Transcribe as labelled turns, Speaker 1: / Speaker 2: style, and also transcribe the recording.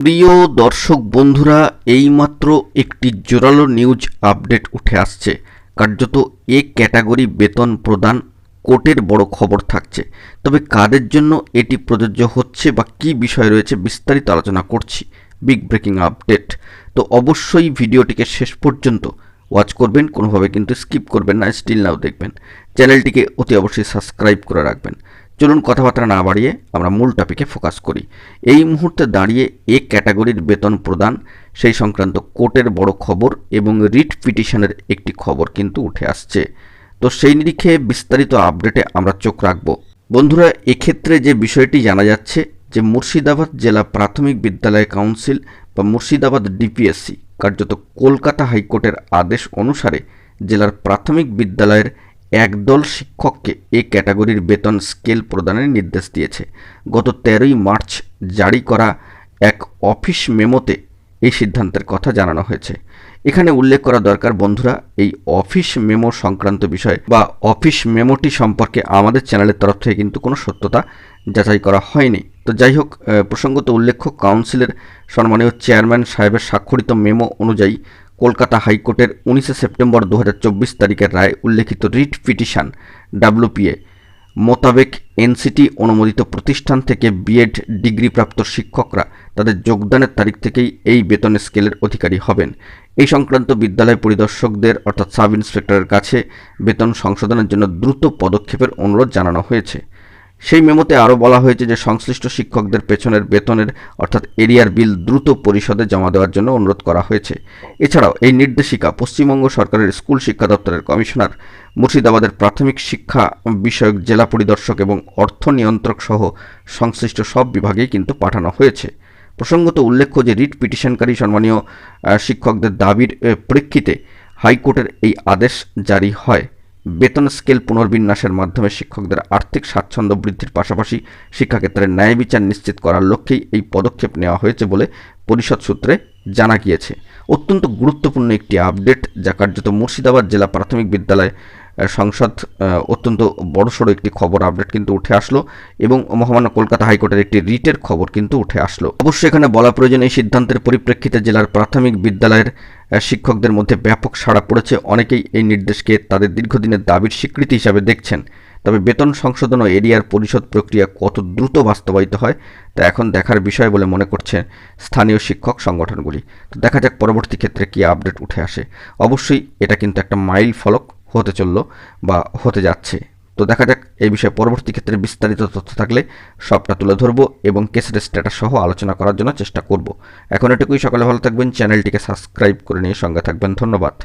Speaker 1: প্রিয় দর্শক বন্ধুরা, এইমাত্র একটি জোরালো নিউজ আপডেট উঠে আসছে। কার্যত এ ক্যাটাগরি বেতন প্রদান কোর্টের বড় খবর থাকছে। তবে কাদের জন্য এটি প্রযোজ্য হচ্ছে বা কী বিষয় রয়েছে বিস্তারিত আলোচনা করছি। Big breaking update. তো অবশ্যই ভিডিওটিকে শেষ পর্যন্ত ওয়াচ করবেন, কোনোভাবে কিন্তু স্কিপ করবেন না, স্টিল নাও দেখবেন। চ্যানেলটিকে অতি অবশ্যই সাবস্ক্রাইব করে রাখবেন। চলুন কথাবার্তা না বাড়িয়ে আমরা মূল টপিকে ফোকাস করি। এই মুহূর্তে দাঁড়িয়ে এ ক্যাটাগরির বেতন প্রদান, সেই সংক্রান্ত কোর্টের বড় খবর এবং রিট পিটিশনের একটি খবর কিন্তু উঠে আসছে। তো সেই নিরিখে বিস্তারিত আপডেটে আমরা চোখ রাখব। বন্ধুরা, এক্ষেত্রে যে বিষয়টি জানা যাচ্ছে যে মুর্শিদাবাদ জেলা প্রাথমিক বিদ্যালয় কাউন্সিল বা মুর্শিদাবাদ ডিপিএসসি, কার্যত কলকাতা হাইকোর্টের আদেশ অনুসারে জেলার প্রাথমিক বিদ্যালয়ের একদল শিক্ষককে এ ক্যাটাগরির বেতন স্কেল প্রদানের নির্দেশ দিয়েছে। গত তেরোই মার্চ জারি করা এক অফিস মেমোতে এই সিদ্ধান্তের কথা জানানো হয়েছে। এখানে উল্লেখ করা দরকার, বন্ধুরা, এই অফিস মেমো সংক্রান্ত বিষয় বা অফিস মেমোটি সম্পর্কে আমাদের চ্যানেলের তরফ থেকে কিন্তু কোনো সত্যতা যাচাই করা হয়নি। তো যাই হোক প্রসঙ্গত উল্লেখ্য, কাউন্সিলের সম্মানীয় চেয়ারম্যান সাহেবের স্বাক্ষরিত মেমো অনুযায়ী কলকাতা হাইকোর্টের উনিশে সেপ্টেম্বর দু হাজার চব্বিশ তারিখের রায় উল্লেখিত রিট পিটিশন ডাব্লুপিএ মোতাবেক এনসিটি অনুমোদিত প্রতিষ্ঠান থেকে বিএড ডিগ্রিপ্রাপ্ত শিক্ষকরা তাদের যোগদানের তারিখ থেকেই এই বেতন স্কেলের অধিকারী হবেন। এই সংক্রান্ত বিদ্যালয় পরিদর্শকদের, অর্থাৎ সাব ইন্সপেক্টরের কাছে বেতন সংশোধনের জন্য দ্রুত পদক্ষেপের অনুরোধ জানানো হয়েছে। সেই মেমোতে আরও বলা হয়েছে যে সংশ্লিষ্ট শিক্ষকদের পেছনের বেতনের অর্থাৎ এরিয়ার বিল দ্রুত পরিষদে জমা দেওয়ার জন্য অনুরোধ করা হয়েছে। এছাড়াও এই নির্দেশিকা পশ্চিমবঙ্গ সরকারের স্কুল শিক্ষা দপ্তরের কমিশনার মুর্শিদাবাদের প্রাথমিক শিক্ষা বিষয়ক জেলা পরিদর্শক এবং অর্থ নিয়ন্ত্রক সহ সংশ্লিষ্ট সব বিভাগেই কিন্তু পাঠানো হয়েছে। প্রসঙ্গত উল্লেখ্য যে রিট পিটিশনকারী সম্মানীয় শিক্ষকদের দাবির প্রেক্ষিতে হাইকোর্টের এই আদেশ জারি হয়। বেতন স্কেল পুনর্বিন্যাসের মাধ্যমে শিক্ষকদের আর্থিক স্বাচ্ছন্দ্য বৃদ্ধির পাশাপাশি শিক্ষাক্ষেত্রে ন্যায় বিচার নিশ্চিত করার লক্ষ্যেই এই পদক্ষেপ নেওয়া হয়েছে বলে পরিষদ সূত্রে জানা গিয়েছে। অত্যন্ত গুরুত্বপূর্ণ একটি আপডেট যা কার্যত মুর্শিদাবাদ জেলা প্রাথমিক বিদ্যালয় সংসদ অত্যন্ত বড়সড় একটি খবর আপডেট কিন্তু উঠে আসলো এবং মহামান্য কলকাতা হাইকোর্টের একটি রিটের খবর কিন্তু উঠে আসলো। অবশ্যই এখানে বলা প্রয়োজন, এই সিদ্ধান্তের পরিপ্রেক্ষিতে জেলার প্রাথমিক বিদ্যালয়ের শিক্ষকদের মধ্যে ব্যাপক সাড়া পড়েছে। অনেকেই এই নির্দেশকে তাদের দীর্ঘদিনের দাবির স্বীকৃতি হিসাবে দেখছেন। তবে বেতন সংশোধন ও এরিয়ার পরিশোধ প্রক্রিয়া কত দ্রুত বাস্তবায়িত হয়, তা এখন দেখার বিষয় বলে মনে করছে স্থানীয় শিক্ষক সংগঠনগুলি। তো দেখা যাক পরবর্তী ক্ষেত্রে কী আপডেট উঠে আসে। অবশ্যই এটা কিন্তু একটা মাইল ফলক। হতে চলল বা হতে যাচ্ছে। তো দেখা যাক এই বিষয়ে পরবর্তী ক্ষেত্রে বিস্তারিত তথ্য থাকলে সবটা তুলে ধরবো এবং কেসের স্ট্যাটাস সহ আলোচনা করার জন্য চেষ্টা করব। এখন এটুকুই, সকালে ভালো থাকবেন। চ্যানেলটিকে সাবস্ক্রাইব করে নিয়ে সঙ্গে থাকবেন। ধন্যবাদ।